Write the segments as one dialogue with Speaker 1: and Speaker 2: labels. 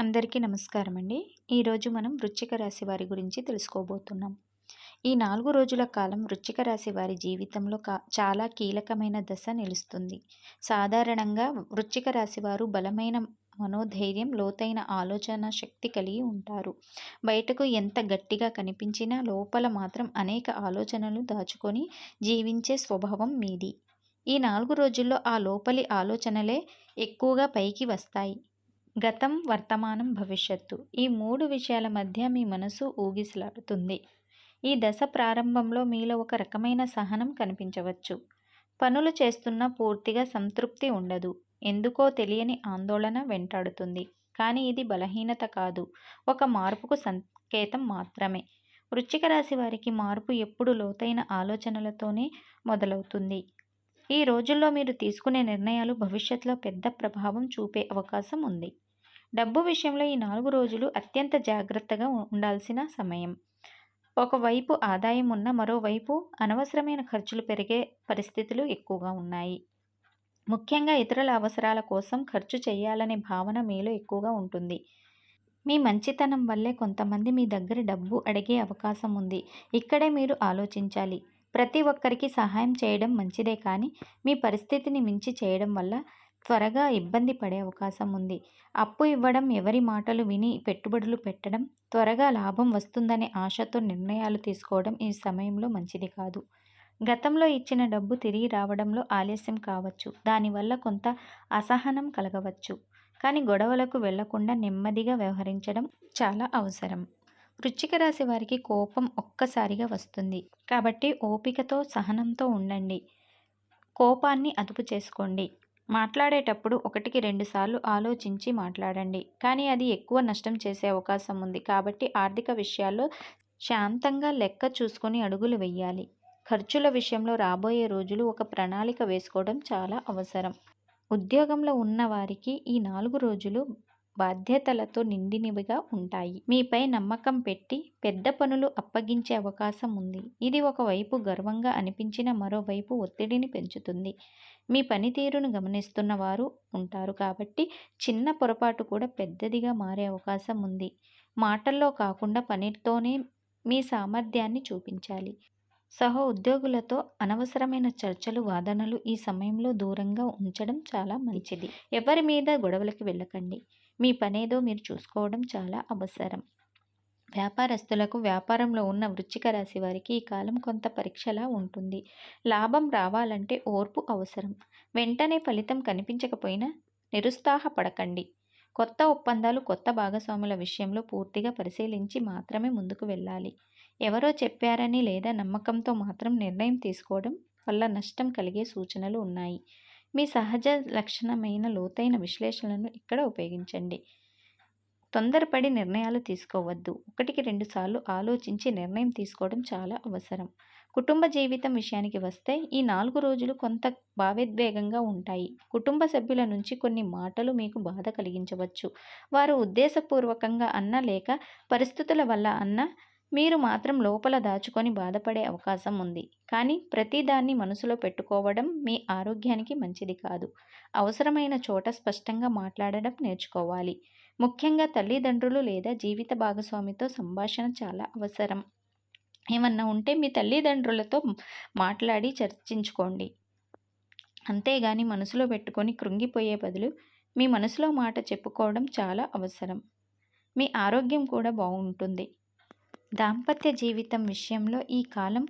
Speaker 1: అందరికీ నమస్కారం అండి ఈరోజు మనం వృశ్చిక రాశి వారి గురించి తెలుసుకోబోతున్నాం. ఈ నాలుగు రోజుల కాలం వృశ్చిక రాశి వారి జీవితంలో కా చాలా కీలకమైన దశ నిలుస్తుంది. సాధారణంగా వృశ్చిక రాశి వారు బలమైన మనోధైర్యం లోతైన ఆలోచన శక్తి కలిగి ఉంటారు. బయటకు ఎంత గట్టిగా కనిపించినా లోపల మాత్రం అనేక ఆలోచనలు దాచుకొని జీవించే స్వభావం మీది. ఈ నాలుగు రోజుల్లో ఆ లోపలి ఆలోచనలే ఎక్కువగా పైకి వస్తాయి. గతం వర్తమానం భవిష్యత్తు ఈ మూడు విషయాల మధ్య మీ మనసు ఊగిసలాడుతుంది. ఈ దశ ప్రారంభంలో మీలో ఒక రకమైన సహనం కనిపించవచ్చు. పనులు చేస్తున్నా పూర్తిగా సంతృప్తి ఉండదు. ఎందుకో తెలియని ఆందోళన వెంటాడుతుంది. కానీ ఇది బలహీనత కాదు. ఒక మార్పుకు సంకేతం మాత్రమే. వృశ్చిక రాశి వారికి మార్పు ఎప్పుడు లోతైన ఆలోచనలతోనే మొదలవుతుంది. ఈ రోజుల్లో మీరు తీసుకునే నిర్ణయాలు భవిష్యత్తులో పెద్ద ప్రభావం చూపే అవకాశం ఉంది. డబ్బు విషయంలో ఈ నాలుగు రోజులు అత్యంత జాగ్రత్తగా ఉండాల్సిన సమయం. ఒకవైపు ఆదాయం ఉన్న మరోవైపు అనవసరమైన ఖర్చులు పెరిగే పరిస్థితులు ఎక్కువగా ఉన్నాయి. ముఖ్యంగా ఇతరుల అవసరాల కోసం ఖర్చు చేయాలనే భావన మీలో ఎక్కువగా ఉంటుంది. మీ మంచితనం వల్లే కొంతమంది మీ దగ్గర డబ్బు అడిగే అవకాశం ఉంది. ఇక్కడే మీరు ఆలోచించాలి. ప్రతి ఒక్కరికి సహాయం చేయడం మంచిదే కానీ మీ పరిస్థితిని మించి చేయడం వల్ల త్వరగా ఇబ్బంది పడే అవకాశం ఉంది. అప్పు ఇవ్వడం ఎవరి మాటలు విని పెట్టుబడులు పెట్టడం త్వరగా లాభం వస్తుందనే ఆశతో నిర్ణయాలు తీసుకోవడం ఈ సమయంలో మంచిది కాదు. గతంలో ఇచ్చిన డబ్బు తిరిగి రావడంలో ఆలస్యం కావచ్చు. దానివల్ల కొంత అసహనం కలగవచ్చు. కానీ గొడవలకు వెళ్ళకుండా నెమ్మదిగా వ్యవహరించడం చాలా అవసరం. వృశ్చిక రాశి వారికి కోపం ఒక్కసారిగా వస్తుంది. కాబట్టి ఓపికతో సహనంతో ఉండండి. కోపాన్ని అదుపు చేసుకోండి. మాట్లాడేటప్పుడు ఒకటికి రెండుసార్లు ఆలోచించి మాట్లాడండి. కానీ అది ఎక్కువ నష్టం చేసే అవకాశం ఉంది. కాబట్టి ఆర్థిక విషయాల్లో శాంతంగా లెక్క చూసుకొని అడుగులు వెయ్యాలి ఖర్చుల విషయంలో రాబోయే రోజులు ఒక ప్రణాళిక వేసుకోవడం చాలా అవసరం. ఉద్యోగంలో ఉన్నవారికి ఈ నాలుగు రోజులు బాధ్యతలతో నిండినవిగా ఉంటాయి. మీపై నమ్మకం పెట్టి పెద్ద పనులు అప్పగించే అవకాశం ఉంది. ఇది ఒకవైపు గర్వంగా అనిపించిన మరోవైపు ఒత్తిడిని పెంచుతుంది. మీ పనితీరును గమనిస్తున్న వారు ఉంటారు కాబట్టి చిన్న పొరపాటు కూడా పెద్దదిగా మారే అవకాశం ఉంది. మాటల్లో కాకుండా పనితోనే మీ సామర్థ్యాన్ని చూపించాలి. సహ ఉద్యోగులతో అనవసరమైన చర్చలు వాదనలు ఈ సమయంలో దూరంగా ఉంచడం చాలా మంచిది. ఎవరి మీద గొడవలకి వెళ్ళకండి. మీ పనేదో మీరు చూసుకోవడం చాలా అవసరం. వ్యాపారస్తులకు వ్యాపారంలో ఉన్న వృచ్చిక రాశి వారికి ఈ కాలం కొంత పరీక్షలా ఉంటుంది. లాభం రావాలంటే ఓర్పు అవసరం. వెంటనే ఫలితం కనిపించకపోయినా నిరుత్సాహపడకండి. కొత్త ఒప్పందాలు కొత్త భాగస్వాముల విషయంలో పూర్తిగా పరిశీలించి మాత్రమే ముందుకు వెళ్ళాలి. ఎవరో చెప్పారని లేదా నమ్మకంతో మాత్రం నిర్ణయం తీసుకోవడం వల్ల నష్టం కలిగే సూచనలు ఉన్నాయి. మీ సహజ లక్షణమైన లోతైన విశ్లేషణలను ఇక్కడ ఉపయోగించండి. తొందరపడి నిర్ణయాలు తీసుకోవద్దు. ఒకటికి రెండు సార్లు ఆలోచించి నిర్ణయం తీసుకోవడం చాలా అవసరం. కుటుంబ జీవితం విషయానికి వస్తే ఈ నాలుగు రోజులు కొంత భావోద్వేగంగా ఉంటాయి. కుటుంబ సభ్యుల నుంచి కొన్ని మాటలు మీకు బాధ కలిగించవచ్చు. వారు ఉద్దేశపూర్వకంగా అన్న లేక పరిస్థితుల వల్ల అన్న మీరు మాత్రం లోపల దాచుకొని బాధపడే అవకాశం ఉంది. కానీ ప్రతిదాన్ని మనసులో పెట్టుకోవడం మీ ఆరోగ్యానికి మంచిది కాదు. అవసరమైన చోట స్పష్టంగా మాట్లాడడం నేర్చుకోవాలి. ముఖ్యంగా తల్లిదండ్రులు లేదా జీవిత భాగస్వామితో సంభాషణ చాలా అవసరం. ఏమన్నా ఉంటే మీ తల్లిదండ్రులతో మాట్లాడి చర్చించుకోండి. అంతేగాని మనసులో పెట్టుకొని కృంగిపోయే బదులు మీ మనసులో మాట చెప్పుకోవడం చాలా అవసరం. మీ ఆరోగ్యం కూడా బాగుంటుంది. దాంపత్య జీవితం విషయంలో ఈ కాలం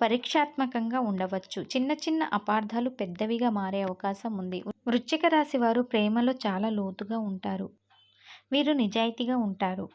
Speaker 1: పరీక్షాత్మకంగా ఉండవచ్చు. చిన్న చిన్న అపార్థాలు పెద్దవిగా మారే అవకాశం ఉంది. వృశ్చిక రాశి వారు ప్రేమలో చాలా లోతుగా ఉంటారు. వీరు నిజాయితీగా ఉంటారు.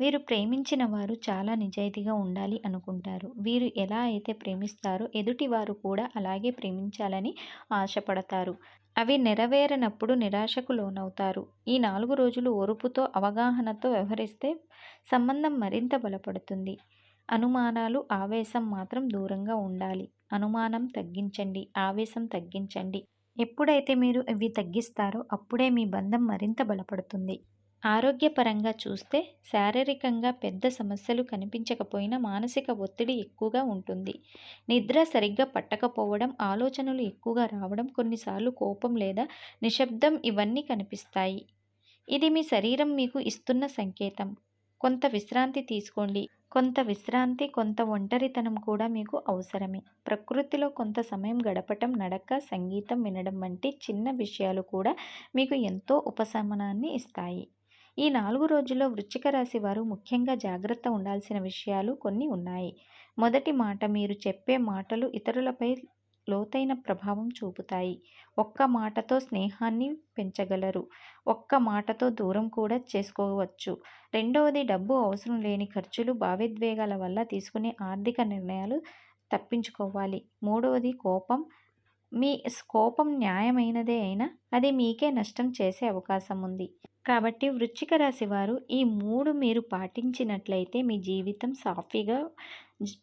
Speaker 1: వీరు ప్రేమించిన వారు చాలా నిజాయితీగా ఉండాలి అనుకుంటారు. వీరు ఎలా అయితే ప్రేమిస్తారో ఎదుటి వారు కూడా అలాగే ప్రేమించాలని ఆశపడతారు. అవి నెరవేరనప్పుడు నిరాశకు లోనవుతారు ఈ నాలుగు రోజులు ఓర్పుతో అవగాహనతో వ్యవహరిస్తే సంబంధం మరింత బలపడుతుంది. అనుమానాలు ఆవేశం మాత్రం దూరంగా ఉండాలి. అనుమానం తగ్గించండి ఆవేశం తగ్గించండి. ఎప్పుడైతే మీరు ఇవి తగ్గిస్తారో అప్పుడే మీ బంధం మరింత బలపడుతుంది. ఆరోగ్యపరంగా చూస్తే శారీరకంగా పెద్ద సమస్యలు కనిపించకపోయినా మానసిక ఒత్తిడి ఎక్కువగా ఉంటుంది. నిద్ర సరిగ్గా పట్టకపోవడం ఆలోచనలు ఎక్కువగా రావడం కొన్నిసార్లు కోపం లేదా నిశ్శబ్దం ఇవన్నీ కనిపిస్తాయి. ఇది మీ శరీరం మీకు ఇస్తున్న సంకేతం. కొంత విశ్రాంతి తీసుకోండి. కొంత విశ్రాంతి కొంత ఒంటరితనం కూడా మీకు అవసరమే. ప్రకృతిలో కొంత సమయం గడపటం నడక సంగీతం వినడం వంటి చిన్న విషయాలు కూడా మీకు ఎంతో ఉపశమనాన్ని ఇస్తాయి. ఈ నాలుగు రోజుల్లో వృశ్చిక రాశి వారు ముఖ్యంగా జాగ్రత్త ఉండాల్సిన విషయాలు కొన్ని ఉన్నాయి. మొదటి మాట మీరు చెప్పే మాటలు ఇతరులపై లోతైన ప్రభావం చూపుతాయి. ఒక్క మాటతో స్నేహాన్ని పెంచగలరు. ఒక్క మాటతో దూరం కూడా చేసుకోవచ్చు. రెండవది డబ్బు అవసరం లేని ఖర్చులు భావోద్వేగాల వల్ల తీసుకునే ఆర్థిక నిర్ణయాలు తప్పించుకోవాలి. మూడవది కోపం మీ కోపం న్యాయమైనదే అయినా అది మీకే నష్టం చేసే అవకాశం ఉంది. కాబట్టి వృశ్చిక రాశి వారు ఈ మూడు మీరు పాటించినట్లయితే మీ జీవితం సాఫీగా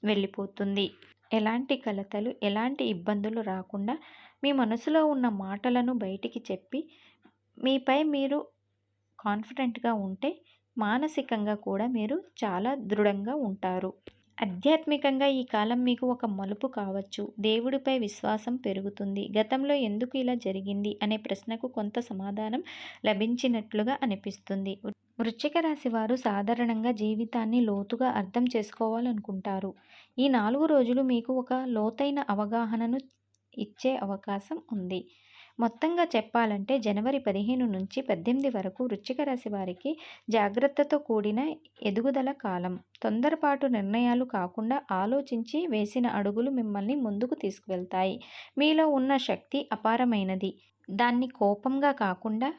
Speaker 1: వెళ్ళిపోతుంది. ఎలాంటి కలతలు ఎలాంటి ఇబ్బందులు రాకుండా మీ మనసులో ఉన్న మాటలను బయటికి చెప్పి మీపై మీరు కాన్ఫిడెంట్గా ఉంటే మానసికంగా కూడా మీరు చాలా దృఢంగా ఉంటారు. ఆధ్యాత్మికంగా ఈ కాలం మీకు ఒక మలుపు కావచ్చు. దేవుడిపై విశ్వాసం పెరుగుతుంది. గతంలో ఎందుకు ఇలా జరిగింది అనే ప్రశ్నకు కొంత సమాధానం లభించినట్లుగా అనిపిస్తుంది. వృశ్చిక రాశి వారు సాధారణంగా జీవితాన్ని లోతుగా అర్థం చేసుకోవాలనుకుంటారు. ఈ నాలుగు రోజులు మీకు ఒక లోతైన అవగాహనను ఇచ్చే అవకాశం ఉంది. మొత్తంగా చెప్పాలంటే జనవరి పదిహేను నుంచి పద్దెనిమిది వరకు వృశ్చిక రాశి వారికి జాగ్రత్తతో కూడిన ఎదుగుదల కాలం. తొందరపాటు నిర్ణయాలు కాకుండా ఆలోచించి వేసిన అడుగులు మిమ్మల్ని ముందుకు తీసుకువెళ్తాయి. మీలో ఉన్న శక్తి అపారమైనది. దాన్ని కోపంగా కాకుండా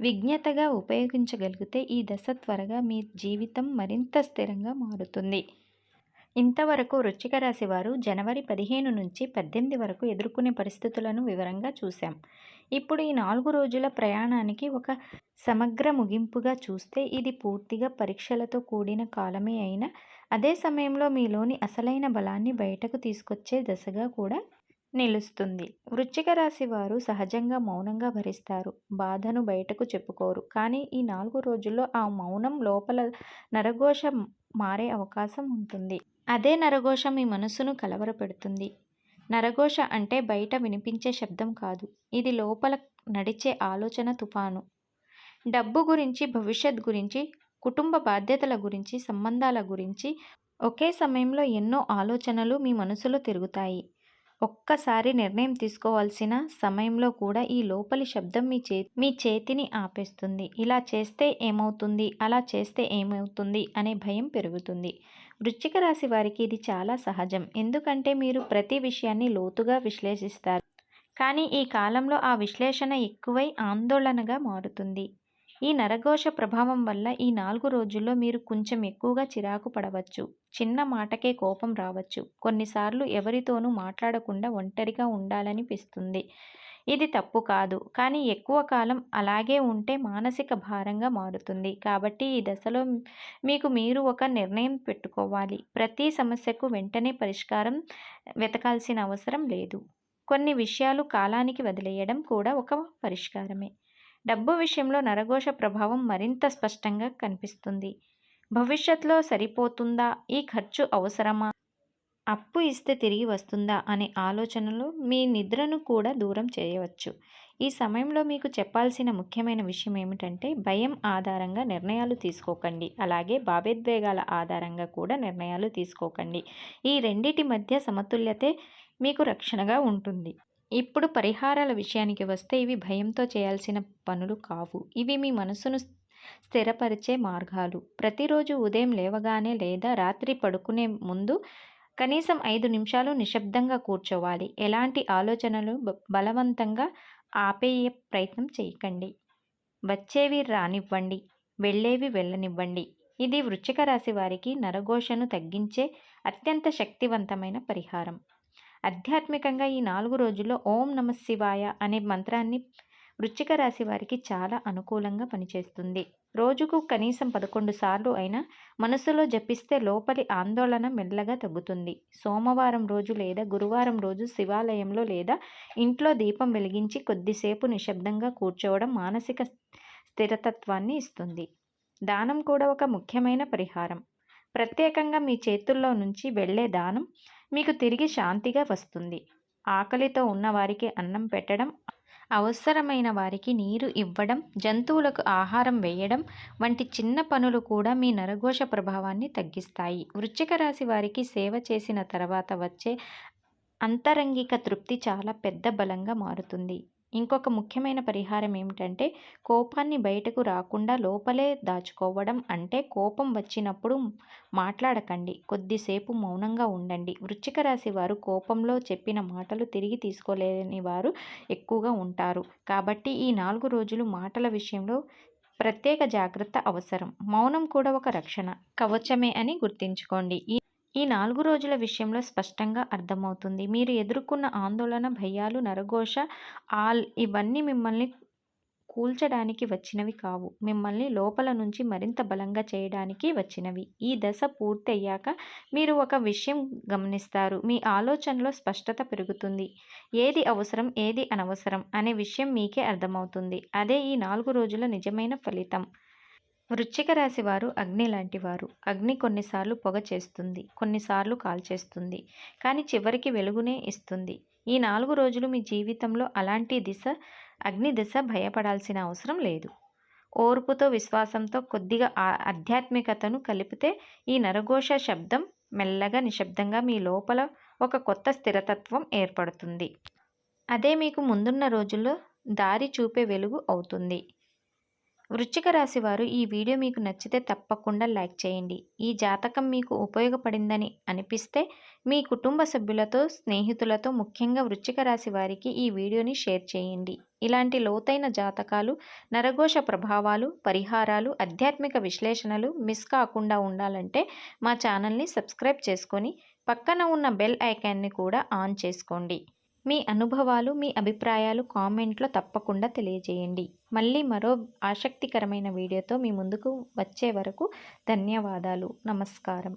Speaker 1: విజ్ఞతగా ఉపయోగించగలిగితే ఈ దశ త్వరగా మీ జీవితం మరింత స్థిరంగా మారుతుంది. ఇంతవరకు వృశ్చిక రాశి వారు జనవరి పదిహేను నుంచి పద్దెనిమిది వరకు ఎదుర్కొనే పరిస్థితులను వివరంగా చూశాం. ఇప్పుడు ఈ నాలుగు రోజుల ప్రయాణానికి ఒక సమగ్ర ముగింపుగా చూస్తే ఇది పూర్తిగా పరీక్షలతో కూడిన కాలమే అయినా అదే సమయంలో మీలోని అసలైన బలాన్ని బయటకు తీసుకొచ్చే దశగా కూడా నిలుస్తుంది. వృశ్చిక రాశి వారు సహజంగా మౌనంగా భరిస్తారు బాధను బయటకు చెప్పుకోరు. కానీ ఈ నాలుగు రోజుల్లో ఆ మౌనం లోపల నరఘోష మారే అవకాశం ఉంటుంది. అదే నరఘోష మీ మనసును కలవరపెడుతుంది. నరఘోష అంటే బయట వినిపించే శబ్దం కాదు. ఇది లోపల నడిచే ఆలోచన తుఫాను. డబ్బు గురించి భవిష్యత్ గురించి కుటుంబ బాధ్యతల గురించి సంబంధాల గురించి ఒకే సమయంలో ఎన్నో ఆలోచనలు మీ మనసులో తిరుగుతాయి. ఒక్కసారి నిర్ణయం తీసుకోవాల్సిన సమయంలో కూడా ఈ లోపలి శబ్దం మీ చే మీ చేతిని ఆపేస్తుంది. ఇలా చేస్తే ఏమవుతుంది? అలా చేస్తే ఏమవుతుంది? అనే భయం పెరుగుతుంది. వృశ్చిక రాశి వారికి ఇది చాలా సహజం. ఎందుకంటే మీరు ప్రతి విషయాన్ని లోతుగా విశ్లేషిస్తారు. కానీ ఈ కాలంలో ఆ విశ్లేషణ ఎక్కువై ఆందోళనగా మారుతుంది. ఈ నరఘోష ప్రభావం వల్ల ఈ నాలుగు రోజుల్లో మీరు కొంచెం ఎక్కువగా చిరాకు పడవచ్చు. చిన్న మాటకే కోపం రావచ్చు. కొన్నిసార్లు ఎవరితోనూ మాట్లాడకుండా ఒంటరిగా ఉండాలనిపిస్తుంది. ఇది తప్పు కాదు. కానీ ఎక్కువ కాలం అలాగే ఉంటే మానసిక భారంగా మారుతుంది. కాబట్టి ఈ దశలో మీకు మీరు ఒక నిర్ణయం పెట్టుకోవాలి. ప్రతి సమస్యకు వెంటనే పరిష్కారం వెతకాల్సిన అవసరం లేదు. కొన్ని విషయాలు కాలానికి వదిలేయడం కూడా ఒక పరిష్కారమే. డబ్బు విషయంలో నరఘోష ప్రభావం మరింత స్పష్టంగా కనిపిస్తుంది. భవిష్యత్తులో సరిపోతుందా? ఈ ఖర్చు అవసరమా? అప్పు ఇస్తే తిరిగి వస్తుందా అనే ఆలోచనలు మీ నిద్రను కూడా దూరం చేయవచ్చు. ఈ సమయంలో మీకు చెప్పాల్సిన ముఖ్యమైన విషయం ఏమిటంటే భయం ఆధారంగా నిర్ణయాలు తీసుకోకండి. అలాగే భావోద్వేగాల ఆధారంగా కూడా నిర్ణయాలు తీసుకోకండి. ఈ రెండిటి మధ్య సమతుల్యతే మీకు రక్షణగా ఉంటుంది. ఇప్పుడు పరిహారాల విషయానికి వస్తే ఇవి భయంతో చేయాల్సిన పనులు కావు. ఇవి మీ మనసును స్థిరపరిచే మార్గాలు. ప్రతిరోజు ఉదయం లేవగానే లేదా రాత్రి పడుకునే ముందు కనీసం ఐదు నిమిషాలు నిశ్శబ్దంగా కూర్చోవాలి. ఎలాంటి ఆలోచనలు బలవంతంగా ఆపేయ ప్రయత్నం చేయకండి. వచ్చేవి రానివ్వండి. వెళ్ళేవి వెళ్ళనివ్వండి. ఇది వృశ్చిక రాశి వారికి నరఘోషను తగ్గించే అత్యంత శక్తివంతమైన పరిహారం. ఆధ్యాత్మికంగా ఈ నాలుగు రోజుల్లో ఓం నమ శివాయ అనే మంత్రాన్ని వృశ్చిక రాశి వారికి చాలా అనుకూలంగా పనిచేస్తుంది. రోజుకు కనీసం పదకొండు సార్లు అయినా మనసులో జపిస్తే లోపలి ఆందోళన మెల్లగా తగ్గుతుంది. సోమవారం రోజు లేదా గురువారం రోజు శివాలయంలో లేదా ఇంట్లో దీపం వెలిగించి కొద్దిసేపు నిశ్శబ్దంగా కూర్చోవడం మానసిక స్థిరతత్వాన్ని ఇస్తుంది. దానం కూడా ఒక ముఖ్యమైన పరిహారం. ప్రత్యేకంగా మీ చేతుల్లో నుంచి వెళ్ళే దానం మీకు తిరిగి శాంతిగా వస్తుంది. ఆకలితో ఉన్నవారికి అన్నం పెట్టడం అవసరమైన వారికి నీరు ఇవ్వడం జంతువులకు ఆహారం వేయడం వంటి చిన్న పనులు కూడా మీ నరఘోష ప్రభావాన్ని తగ్గిస్తాయి. వృశ్చిక రాశి వారికి సేవ చేసిన తర్వాత వచ్చే అంతరంగిక తృప్తి చాలా పెద్ద బలంగా మారుతుంది. ఇంకొక ముఖ్యమైన పరిహారం ఏమిటంటే కోపాన్ని బయటకు రాకుండా లోపలే దాచుకోవడం అంటే కోపం వచ్చినప్పుడు మాట్లాడకండి. కొద్దిసేపు మౌనంగా ఉండండి. వృశ్చిక రాశి వారు కోపంలో చెప్పిన మాటలు తిరిగి తీసుకోలేని వారు ఎక్కువగా ఉంటారు. కాబట్టి ఈ నాలుగు రోజులు మాటల విషయంలో ప్రత్యేక జాగ్రత్త అవసరం. మౌనం కూడా ఒక రక్షణ. కవచమే అని గుర్తుంచుకోండి. ఈ ఈ నాలుగు రోజుల విషయంలో స్పష్టంగా అర్థమవుతుంది. మీరు ఎదుర్కొన్న ఆందోళన భయాలు నరఘోష ఆల్ ఇవన్నీ మిమ్మల్ని కూల్చడానికి వచ్చినవి కావు. మిమ్మల్ని లోపల నుంచి మరింత బలంగా చేయడానికి వచ్చినవి. ఈ దశ పూర్తయ్యాక మీరు ఒక విషయం గమనిస్తారు. మీ ఆలోచనలో స్పష్టత పెరుగుతుంది. ఏది అవసరం ఏది అనవసరం అనే విషయం మీకే అర్థమవుతుంది. అదే ఈ నాలుగు రోజుల నిజమైన ఫలితం. వృశ్చిక రాశి వారు అగ్ని లాంటి వారు అగ్ని కొన్నిసార్లు పొగ చేస్తుంది కొన్నిసార్లు కాల్చేస్తుంది కానీ చివరికి వెలుగునే ఇస్తుంది. ఈ నాలుగు రోజులు మీ జీవితంలో అలాంటి దిశ అగ్ని దిశ భయపడాల్సిన అవసరం లేదు. ఓర్పుతో విశ్వాసంతో కొద్దిగా ఆధ్యాత్మికతను కలిపితే ఈ నరఘోష శబ్దం మెల్లగా నిశ్శబ్దంగా మీ లోపల ఒక కొత్త స్థిరతత్వం ఏర్పడుతుంది. అదే మీకు ముందున్న రోజుల్లో దారి చూపే వెలుగు అవుతుంది. వృశ్చిక రాశి వారు ఈ వీడియో మీకు నచ్చితే తప్పకుండా లైక్ చేయండి. ఈ జాతకం మీకు ఉపయోగపడిందని అనిపిస్తే మీ కుటుంబ సభ్యులతో స్నేహితులతో ముఖ్యంగా వృశ్చిక రాశి వారికి ఈ వీడియోని షేర్ చేయండి. ఇలాంటి లోతైన జాతకాలు నరఘోష ప్రభావాలు పరిహారాలు ఆధ్యాత్మిక విశ్లేషణలు మిస్ కాకుండా ఉండాలంటే మా ఛానల్ని సబ్స్క్రైబ్ చేసుకొని పక్కన ఉన్న బెల్ ఐకాన్ని కూడా ఆన్ చేసుకోండి. మీ అనుభవాలు మీ అభిప్రాయాలు కామెంట్లో తప్పకుండా తెలియజేయండి. మళ్ళీ మరో ఆసక్తికరమైన వీడియోతో మీ ముందుకు వచ్చే వరకు ధన్యవాదాలు. నమస్కారం.